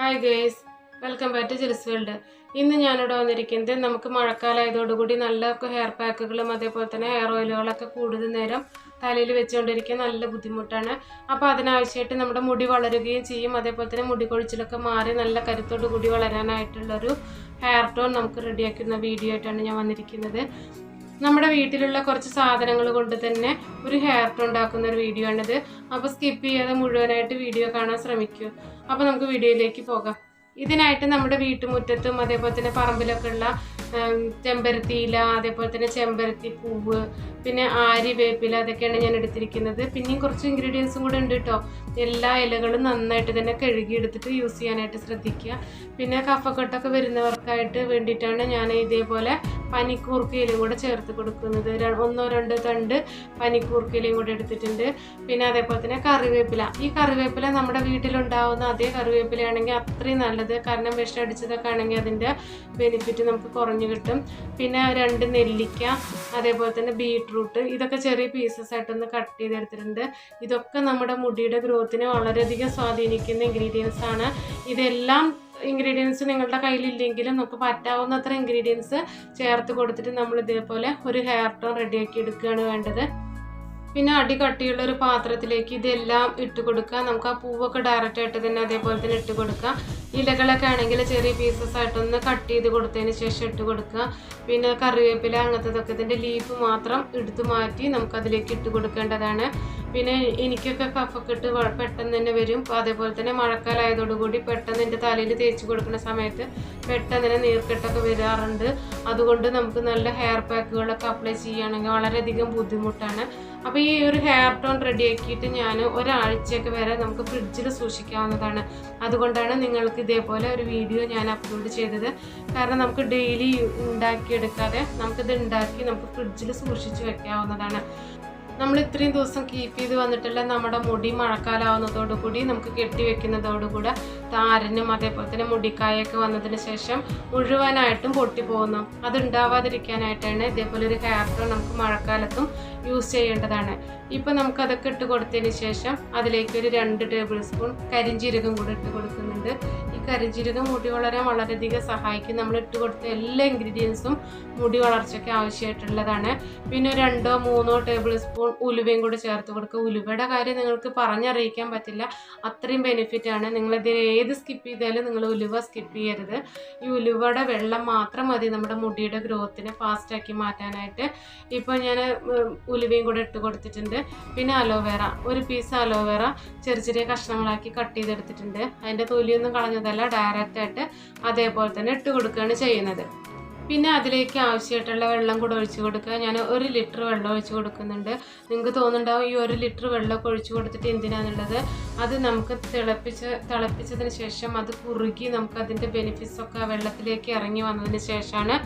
Hi guys welcome back to Jils world ഇന്ന് ഞാനിവിടെ വന്നിരിക്കുന്നത് നമുക്ക് മഴക്കാലമായതോടുകൂടി നല്ല ഹെയർ പാക്കുകളും അതേപോലെ തന്നെ ഹെയർ ഓയിലുകളൊക്കെ കൂടുതൽ നേരം തലയിൽ വെച്ചുകൊണ്ടിരിക്കാൻ നല്ല ബുദ്ധിമുട്ടാണ്. അപ്പോൾ അതിനാവശ്യമായിട്ട് നമ്മുടെ മുടി വളരുകയും ചെയ്യും. അതേപോലെ തന്നെ മുടി കൊഴിച്ചിലൊക്കെ മാറി നല്ല കരുത്തോടു കൂടി വളരാനായിട്ടുള്ളൊരു ഹെയർ ടോൺ നമുക്ക് റെഡിയാക്കുന്ന വീഡിയോ ആയിട്ടാണ് ഞാൻ വന്നിരിക്കുന്നത്. നമ്മുടെ വീട്ടിലുള്ള കുറച്ച് സാധനങ്ങൾ കൊണ്ട് തന്നെ ഒരു ഹെയർ ടോൺ ഉണ്ടാക്കുന്ന ഒരു വീഡിയോ ആണിത്. അപ്പോൾ സ്കിപ്പ് ചെയ്യാതെ മുഴുവനായിട്ട് വീഡിയോ കാണാൻ ശ്രമിക്കൂ. അപ്പോൾ നമുക്ക് വീഡിയോയിലേക്ക് പോകാം. ഇതിനായിട്ട് നമ്മുടെ വീട്ടുമുറ്റത്തും അതേപോലെ തന്നെ പറമ്പിലൊക്കെ ഉള്ള ചെമ്പരത്തിയില അതേപോലെ തന്നെ ചെമ്പരത്തി പൂവ് പിന്നെ ആരി വേപ്പില അതൊക്കെയാണ് ഞാൻ എടുത്തിരിക്കുന്നത്. പിന്നെയും കുറച്ച് ഇൻഗ്രീഡിയൻസും കൂടെ ഉണ്ട് കേട്ടോ എല്ലാ ഇലകളും നന്നായിട്ട് തന്നെ കഴുകി എടുത്തിട്ട് യൂസ് ചെയ്യാനായിട്ട് ശ്രദ്ധിക്കുക. പിന്നെ കഫക്കെട്ടൊക്കെ വരുന്നവർക്കായിട്ട് വേണ്ടിയിട്ടാണ് ഞാൻ ഇതേപോലെ പനിക്കൂർക്കയിലും കൂടെ ചേർത്ത് കൊടുക്കുന്നത്. ഒന്നോ രണ്ടോ തണ്ട് പനിക്കൂർക്കയിലും കൂടെ എടുത്തിട്ടുണ്ട്. പിന്നെ അതേപോലെ തന്നെ കറിവേപ്പില. ഈ കറിവേപ്പില നമ്മുടെ വീട്ടിലുണ്ടാവുന്ന അതേ കറിവേപ്പിലയാണെങ്കിൽ അത്രയും നല്ലത് കാരണം വിഷം അടിച്ചതൊക്കെ ആണെങ്കിൽ അതിന്റെ ബെനിഫിറ്റ് നമുക്ക് കുറഞ്ഞു കിട്ടും. പിന്നെ രണ്ട് നെല്ലിക്ക അതേപോലെ തന്നെ ബീട്രൂട്ട് ഇതൊക്കെ ചെറിയ പീസസ് ആയിട്ടൊന്ന് കട്ട് ചെയ്തെടുത്തിട്ടുണ്ട്. ഇതൊക്കെ നമ്മുടെ മുടിയുടെ ഗ്രോത്തിനെ വളരെയധികം സ്വാധീനിക്കുന്ന ഇൻഗ്രീഡിയൻസ് ആണ്. ഇതെല്ലാം ഇൻഗ്രീഡിയൻസ് നിങ്ങളുടെ കയ്യിലില്ലെങ്കിലും നമുക്ക് പറ്റാവുന്നത്ര ഇൻഗ്രീഡിയൻസ് ചേർത്ത് കൊടുത്തിട്ട് നമ്മൾ ഇതേപോലെ ഒരു ഹെയർ ടോൺ റെഡിയാക്കി എടുക്കുകയാണ് വേണ്ടത്. പിന്നെ അടി കട്ടിയുള്ള ഒരു പാത്രത്തിലേക്ക് ഇതെല്ലാം ഇട്ട് കൊടുക്കുക. നമുക്ക് ആ പൂവൊക്കെ ഡയറക്റ്റ് ആയിട്ട് തന്നെ അതേപോലെ തന്നെ ഇട്ട് കൊടുക്കുക. ഇലകളൊക്കെ ആണെങ്കിൽ ചെറിയ പീസസ് ആയിട്ടൊന്ന് കട്ട് ചെയ്ത് കൊടുത്തതിന് ശേഷം ഇട്ട് കൊടുക്കുക. പിന്നെ കറിവേപ്പില അങ്ങനത്തതൊക്കെ ഇതിന്റെ ലീഫ് മാത്രം എടുത്തു മാറ്റി നമുക്ക് അതിലേക്ക് ഇട്ട് കൊടുക്കേണ്ടതാണ്. പിന്നെ എനിക്കൊക്കെ കഫക്കെട്ട് പെട്ടെന്ന് തന്നെ വരും. അതേപോലെ തന്നെ മഴക്കാലമായതോടുകൂടി പെട്ടെന്ന് എന്റെ തലയിൽ തേച്ച് കൊടുക്കുന്ന സമയത്ത് പെട്ടെന്ന് തന്നെ നീർക്കെട്ടൊക്കെ വരാറുണ്ട്. അതുകൊണ്ട് നമുക്ക് നല്ല ഹെയർ പാക്കുകളൊക്കെ അപ്ലൈ ചെയ്യുകയാണെങ്കിൽ വളരെയധികം ബുദ്ധിമുട്ടാണ്. അപ്പോൾ ഈ ഒരു ഹെയർ ടോൺ റെഡിയാക്കിയിട്ട് ഞാൻ ഒരാഴ്ചയൊക്കെ വരെ നമുക്ക് ഫ്രിഡ്ജിൽ സൂക്ഷിക്കാവുന്നതാണ്. അതുകൊണ്ടാണ് നിങ്ങൾക്ക് ഇതേപോലെ ഒരു വീഡിയോ ഞാൻ അപ്ലോഡ് ചെയ്തത്. കാരണം നമുക്ക് ഡെയിലി ഉണ്ടാക്കിയെടുക്കാതെ നമുക്കിത് ഉണ്ടാക്കി നമുക്ക് ഫ്രിഡ്ജിൽ സൂക്ഷിച്ച് വെക്കാവുന്നതാണ്. നമ്മൾ ഇത്രയും ദിവസം കീപ്പ് ചെയ്ത് വന്നിട്ടുള്ള നമ്മുടെ മുടി മഴക്കാലാവുന്നതോടുകൂടി നമുക്ക് കെട്ടി വെക്കുന്നതോടുകൂടി താരനും അതേപോലെ തന്നെ മുടിക്കായൊക്കെ വന്നതിന് ശേഷം മുഴുവനായിട്ടും പൊട്ടിപ്പോകുന്നു അത് ഉണ്ടാവാതിരിക്കാനായിട്ടാണ് ഇതേപോലെ ഒരു ഹെയർ ഡ്രോ നമുക്ക് മഴക്കാലത്തും യൂസ് ചെയ്യേണ്ടതാണ്. ഇപ്പം നമുക്ക് അതൊക്കെ ഇട്ട് കൊടുത്തതിന് ശേഷം അതിലേക്ക് ഒരു രണ്ട് ടേബിൾ സ്പൂൺ കരിഞ്ചീരകം കൂടെ ഇട്ട് കൊടുക്കുന്നുണ്ട്. ഈ മുടി വളരാൻ വളരെയധികം സഹായിക്കും. നമ്മൾ ഇട്ട് കൊടുത്ത എല്ലാ ഇൻഗ്രീഡിയൻസും മുടി വളർച്ചയ്ക്ക് ആവശ്യമായിട്ടുള്ളതാണ്. പിന്നെ രണ്ടോ മൂന്നോ ടേബിൾ സ്പൂൺ ഉലുവയും കൂടെ ചേർത്ത് കൊടുക്കുക. ഉലുവയുടെ കാര്യം നിങ്ങൾക്ക് പറഞ്ഞറിയിക്കാൻ പറ്റില്ല. അത്രയും ബെനിഫിറ്റ് ആണ്. നിങ്ങളിതിൽ ഏത് സ്കിപ്പ് ചെയ്താലും നിങ്ങൾ ഉലുവ സ്കിപ്പ് ചെയ്യരുത്. ഈ ഉലുവയുടെ വെള്ളം മാത്രം മതി നമ്മുടെ മുടിയുടെ ഗ്രോത്തിനെ ഫാസ്റ്റാക്കി മാറ്റാനായിട്ട്. ഇപ്പോൾ ഞാൻ ഉലുവയും കൂടെ ഇട്ട് കൊടുത്തിട്ടുണ്ട്. പിന്നെ അലോവേറ. ഒരു പീസ് അലോവേറ ചെറിയ ചെറിയ കഷ്ണങ്ങളാക്കി കട്ട് ചെയ്തെടുത്തിട്ടുണ്ട്. അതിന്റെ തൊലിയൊന്നും കളഞ്ഞതല്ല. ഡയറക്റ്റ് ആയിട്ട് അതേപോലെ തന്നെ ഇട്ട് കൊടുക്കുകയാണ് ചെയ്യുന്നത്. പിന്നെ അതിലേക്ക് ആവശ്യമായിട്ടുള്ള വെള്ളം കൂടെ ഒഴിച്ച് കൊടുക്കുക. ഞാൻ ഒരു ലിറ്റർ വെള്ളം ഒഴിച്ച് കൊടുക്കുന്നുണ്ട്. നിങ്ങൾക്ക് തോന്നുന്നുണ്ടാവും ഈ ഒരു ലിറ്റർ വെള്ളമൊക്കെ ഒഴിച്ച് കൊടുത്തിട്ട് എന്തിനാണുള്ളത് അത് നമുക്ക് തിളപ്പിച്ച് തിളപ്പിച്ചതിന് ശേഷം അത് കുറുകി നമുക്ക് അതിന്റെ ബെനിഫിറ്റ്സ് ഒക്കെ ആ വെള്ളത്തിലേക്ക് ഇറങ്ങി വന്നതിന് ശേഷമാണ്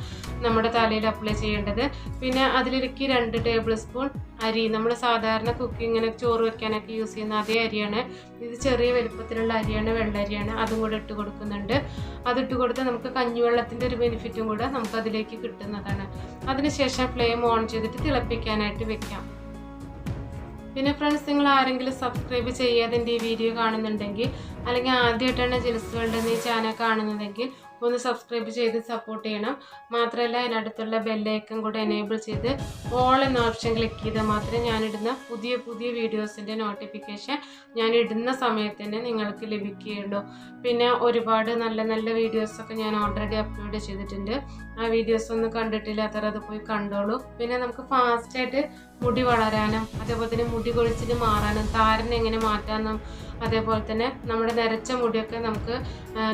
നമ്മുടെ തലയിൽ അപ്ലൈ ചെയ്യേണ്ടത്. പിന്നെ അതിലേക്ക് രണ്ട് ടേബിൾ സ്പൂൺ അരി. നമ്മൾ സാധാരണ കുക്കിങ്ങിന് ചോറ് വെക്കാനൊക്കെ യൂസ് ചെയ്യുന്ന അതേ അരിയാണ്. ഇത് ചെറിയ വലുപ്പത്തിലുള്ള അരിയാണ് വെള്ളരിയാണ്. അതും കൂടെ ഇട്ട് കൊടുക്കുന്നുണ്ട്. അതിട്ട് കൊടുത്ത് നമുക്ക് കഞ്ഞിവെള്ളത്തിന്റെ ഒരു ബെനിഫിറ്റും കൂടെ നമുക്ക് അതിലേക്ക് കിട്ടുന്നതാണ്. അതിനുശേഷം ഫ്ലെയിം ഓൺ ചെയ്തിട്ട് തിളപ്പിക്കാനായിട്ട് വെക്കാം. പിന്നെ ഫ്രണ്ട്സ് നിങ്ങൾ ആരെങ്കിലും സബ്സ്ക്രൈബ് ചെയ്യാതെ എന്റെ ഈ വീഡിയോ കാണുന്നുണ്ടെങ്കിൽ അല്ലെങ്കിൽ ആദ്യമായിട്ടാണ് ജിൽസ് വേൾഡ് ഈ ചാനൽ കാണുന്നതെങ്കിൽ ഒന്ന് സബ്സ്ക്രൈബ് ചെയ്ത് സപ്പോർട്ട് ചെയ്യണം. മാത്രമല്ല അതിനടുത്തുള്ള ബെല്ലൈക്കൺ കൂടെ എനേബിൾ ചെയ്ത് ഓൾ എന്ന ഓപ്ഷൻ ക്ലിക്ക് ചെയ്താൽ മാത്രമേ ഞാനിടുന്ന പുതിയ പുതിയ വീഡിയോസിന്റെ നോട്ടിഫിക്കേഷൻ ഞാൻ ഇടുന്ന സമയത്ത് തന്നെ നിങ്ങൾക്ക് ലഭിക്കുകയുള്ളൂ. പിന്നെ ഒരുപാട് നല്ല നല്ല വീഡിയോസൊക്കെ ഞാൻ ഓൾറെഡി അപ്ലോഡ് ചെയ്തിട്ടുണ്ട്. ആ വീഡിയോസ് ഒന്നും കണ്ടിട്ടില്ലാത്തവർ അത് പോയി കണ്ടോളൂ. പിന്നെ നമുക്ക് ഫാസ്റ്റായിട്ട് മുടി വളരാനും അതേപോലെ തന്നെ മുടി കൊഴിച്ചിട്ട് മാറാനും താരൻ എങ്ങനെ മാറ്റാനും അതേപോലെ തന്നെ നമ്മുടെ നരച്ച മുടിയൊക്കെ നമുക്ക്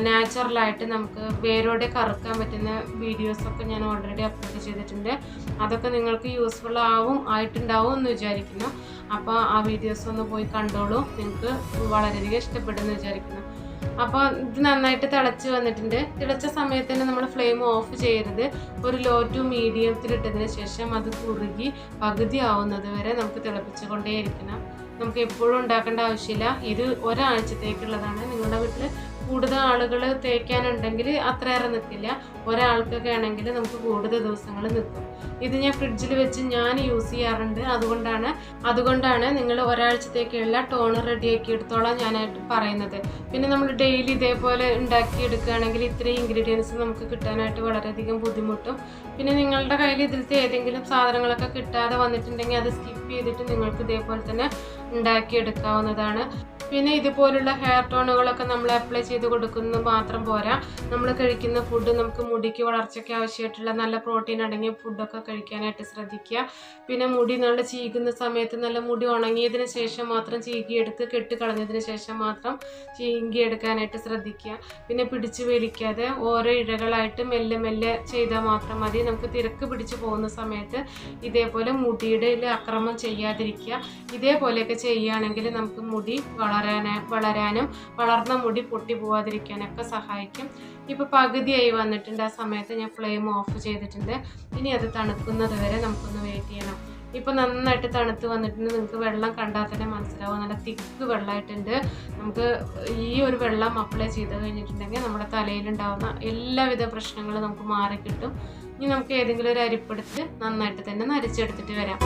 നാച്ചുറലായിട്ട് നമുക്ക് വേരോടെ കറുക്കാൻ പറ്റുന്ന വീഡിയോസൊക്കെ ഞാൻ ഓൾറെഡി അപ്ലോഡ് ചെയ്തിട്ടുണ്ട്. അതൊക്കെ നിങ്ങൾക്ക് യൂസ്ഫുൾ ആവും ആയിട്ടുണ്ടാവും എന്ന് വിചാരിക്കുന്നു. അപ്പോൾ ആ വീഡിയോസ് ഒന്ന് പോയി കണ്ടോളൂ. നിങ്ങൾക്ക് വളരെയധികം ഇഷ്ടപ്പെടുമെന്ന് വിചാരിക്കുന്നു. അപ്പോൾ ഇത് നന്നായിട്ട് തിളച്ച് വന്നിട്ടുണ്ട്. തിളച്ച സമയത്ത് തന്നെ നമ്മൾ ഫ്ലെയിം ഓഫ് ചെയ്യരുത്. ഒരു ലോ ടു മീഡിയത്തിലിട്ടതിന് ശേഷം അത് കുറുകി പകുതി ആവുന്നത് വരെ നമുക്ക് തിളപ്പിച്ചുകൊണ്ടേയിരിക്കണം. നമുക്ക് എപ്പോഴും ഉണ്ടാക്കേണ്ട ആവശ്യമില്ല. ഇത് ഒരാഴ്ചത്തേക്കുള്ളതാണ് നിങ്ങളുടെ വീട്ടിൽ കൂടുതൽ ആളുകൾ തേക്കാനുണ്ടെങ്കിൽ അത്രയേറെ നിൽക്കില്ല. ഒരാൾക്കൊക്കെ ആണെങ്കിൽ നമുക്ക് കൂടുതൽ ദിവസങ്ങൾ നിൽക്കും. ഇത് ഞാൻ ഫ്രിഡ്ജിൽ വെച്ച് ഞാൻ യൂസ് ചെയ്യാറുണ്ട്. അതുകൊണ്ടാണ് അതുകൊണ്ടാണ് നിങ്ങൾ ഒരാഴ്ചത്തേക്കുള്ള ടോണർ റെഡിയാക്കി എടുത്തോളാം ഞാനായിട്ട് പറയുന്നത്. പിന്നെ നമ്മൾ ഡെയിലി ഇതേപോലെ ഉണ്ടാക്കി എടുക്കുകയാണെങ്കിൽ ഇത്രയും ഇൻഗ്രീഡിയൻസ് നമുക്ക് കിട്ടാനായിട്ട് വളരെയധികം ബുദ്ധിമുട്ടും. പിന്നെ നിങ്ങളുടെ കയ്യിൽ ഇതിലത്തെ ഏതെങ്കിലും സാധനങ്ങളൊക്കെ കിട്ടാതെ വന്നിട്ടുണ്ടെങ്കിൽ അത് സ്കിപ്പ് ചെയ്തിട്ട് നിങ്ങൾക്ക് ഇതേപോലെ തന്നെ ഉണ്ടാക്കി എടുക്കാവുന്നതാണ് പിന്നെ ഇതുപോലുള്ള ഹെയർ ടോണുകളൊക്കെ നമ്മൾ അപ്ലൈ ചെയ്ത് കൊടുക്കുന്നത് മാത്രം പോരാ. നമ്മൾ കഴിക്കുന്ന ഫുഡ് നമുക്ക് മുടിക്ക് വളർച്ചയ്ക്ക് ആവശ്യമായിട്ടുള്ള നല്ല പ്രോട്ടീൻ അടങ്ങിയ ഫുഡൊക്കെ കഴിക്കാനായിട്ട് ശ്രദ്ധിക്കുക. പിന്നെ മുടി നല്ല ചീകുന്ന സമയത്ത് നല്ല മുടി ഉണങ്ങിയതിന് ശേഷം മാത്രം ചീകിയെടുത്ത് കെട്ട് കളഞ്ഞതിന് ശേഷം മാത്രം ചീങ്കിയെടുക്കാനായിട്ട് ശ്രദ്ധിക്കുക. പിന്നെ പിടിച്ച് വലിക്കാതെ ഓരോ ഇഴകളായിട്ട് മെല്ലെ മെല്ലെ ചെയ്താൽ മാത്രം മതി. നമുക്ക് തിരക്ക് പിടിച്ച് പോകുന്ന സമയത്ത് ഇതേപോലെ മുടിയുടെ അക്രമം ചെയ്യാതിരിക്കുക. ഇതേപോലെയൊക്കെ ചെയ്യുകയാണെങ്കിൽ നമുക്ക് മുടി വളരാന് വളരാനും വളർന്ന മുടി പൊട്ടി പോവാതിരിക്കാനൊക്കെ സഹായിക്കും. ഇപ്പോൾ പകുതിയായി വന്നിട്ടുണ്ട് ആ സമയത്ത് ഞാൻ ഫ്ലെയിം ഓഫ് ചെയ്തിട്ടുണ്ട്. ഇനി അത് തണുക്കുന്നത് വരെ നമുക്കൊന്ന് വെയിറ്റ് ചെയ്യണം. ഇപ്പോൾ നന്നായിട്ട് തണുത്ത് വന്നിട്ടുണ്ട്. നിങ്ങൾക്ക് വെള്ളം കണ്ടാൽ തന്നെ മനസ്സിലാവും. നല്ല തിക്ക് വെള്ളമായിട്ടുണ്ട്. നമുക്ക് ഈ ഒരു വെള്ളം അപ്ലൈ ചെയ്ത് കഴിഞ്ഞിട്ടുണ്ടെങ്കിൽ നമ്മുടെ തലയിലുണ്ടാവുന്ന എല്ലാവിധ പ്രശ്നങ്ങളും നമുക്ക് മാറിക്കിട്ടും. ഇനി നമുക്ക് ഏതെങ്കിലും ഒരു അരിപ്പെടുത്ത് നന്നായിട്ട് തന്നെ നരച്ചെടുത്തിട്ട് വരാം.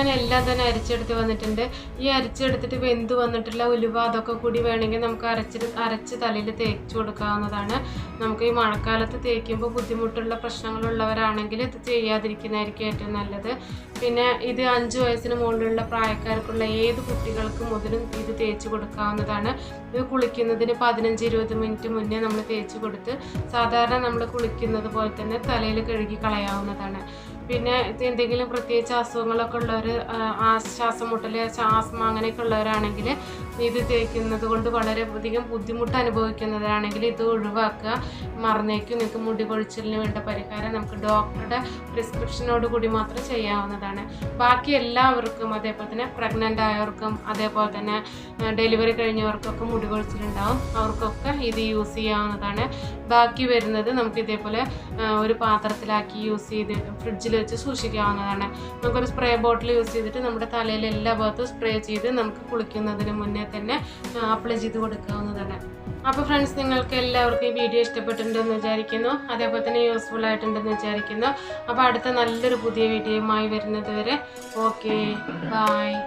ഞാൻ എല്ലാം തന്നെ അരച്ചെടുത്ത് വന്നിട്ടുണ്ട്. ഈ അരച്ചെടുത്തിട്ട് വെന്ത് വന്നിട്ടുള്ള ഉലുവ അതൊക്കെ കൂടി വേണമെങ്കിൽ നമുക്ക് അരച്ച് അരച്ച് തലയിൽ തേച്ച് കൊടുക്കാവുന്നതാണ്. നമുക്ക് ഈ മഴക്കാലത്ത് തേക്കുമ്പോൾ ബുദ്ധിമുട്ടുള്ള പ്രശ്നങ്ങളുള്ളവരാണെങ്കിൽ ഇത് ചെയ്യാതിരിക്കുന്നതായിരിക്കും ഏറ്റവും നല്ലത്. പിന്നെ ഇത് അഞ്ച് വയസ്സിന് മുകളിലുള്ള പ്രായക്കാർക്കുള്ള ഏത് കുട്ടികൾക്കും മുതലും ഇത് തേച്ച് കൊടുക്കാവുന്നതാണ്. ഇത് കുളിക്കുന്നതിന് പതിനഞ്ച് ഇരുപത് മിനിറ്റ് മുന്നേ നമ്മൾ തേച്ച് കൊടുത്ത് സാധാരണ നമ്മൾ കുളിക്കുന്നത് പോലെ തന്നെ തലയിൽ കഴുകി കളയാവുന്നതാണ്. പിന്നെ എന്തെങ്കിലും പ്രത്യേകിച്ച് അസുഖങ്ങളൊക്കെ ഉള്ളവർ ശ്വാസം മുട്ടൽ ആസ്മ അങ്ങനെയൊക്കെ ഉള്ളവരാണെങ്കിൽ ഇത് തേക്കുന്നത് കൊണ്ട് വളരെ അധികം ബുദ്ധിമുട്ട് അനുഭവിക്കുന്നവരാണെങ്കിൽ ഇത് ഒഴിവാക്കുക. മറന്നേക്കും. നിങ്ങൾക്ക് മുടി പൊഴിച്ചിലിന് വേണ്ട പരിഹാരം നമുക്ക് ഡോക്ടറുടെ പ്രിസ്ക്രിപ്ഷനോട് കൂടി മാത്രം ചെയ്യാവുന്നതാണ്. ബാക്കി എല്ലാവർക്കും അതേപോലെ തന്നെ പ്രഗ്നന്റ് ആയവർക്കും അതേപോലെ തന്നെ ഡെലിവറി കഴിഞ്ഞവർക്കൊക്കെ മുടി കൊഴിച്ചിലുണ്ടാവും. അവർക്കൊക്കെ ഇത് യൂസ് ചെയ്യാവുന്നതാണ്. ബാക്കി വരുന്നത് നമുക്ക് ഇതേപോലെ ഒരു പാത്രത്തിലാക്കി യൂസ് ചെയ്ത് ഫ്രിഡ്ജിൽ വെച്ച് സൂക്ഷിക്കാവുന്നതാണ്. നമുക്കൊരു സ്പ്രേ ബോട്ടിൽ യൂസ് ചെയ്തിട്ട് നമ്മുടെ തലയിൽ എല്ലാ ഭാഗത്തും സ്പ്രേ ചെയ്ത് നമുക്ക് കുളിക്കുന്നതിന് മുന്നേ തന്നെ അപ്ലൈ ചെയ്ത് കൊടുക്കാവുന്നതാണ്. അപ്പോൾ ഫ്രണ്ട്സ് നിങ്ങൾക്ക് എല്ലാവർക്കും ഈ വീഡിയോ ഇഷ്ടപ്പെട്ടിട്ടുണ്ടെന്ന് വിചാരിക്കുന്നു. അതേപോലെ തന്നെ യൂസ്ഫുൾ ആയിട്ടുണ്ടെന്ന് വിചാരിക്കുന്നു. അപ്പോൾ അടുത്ത നല്ലൊരു പുതിയ വീഡിയോയുമായി വരുന്നത് വരെ ഓക്കെ ബായ്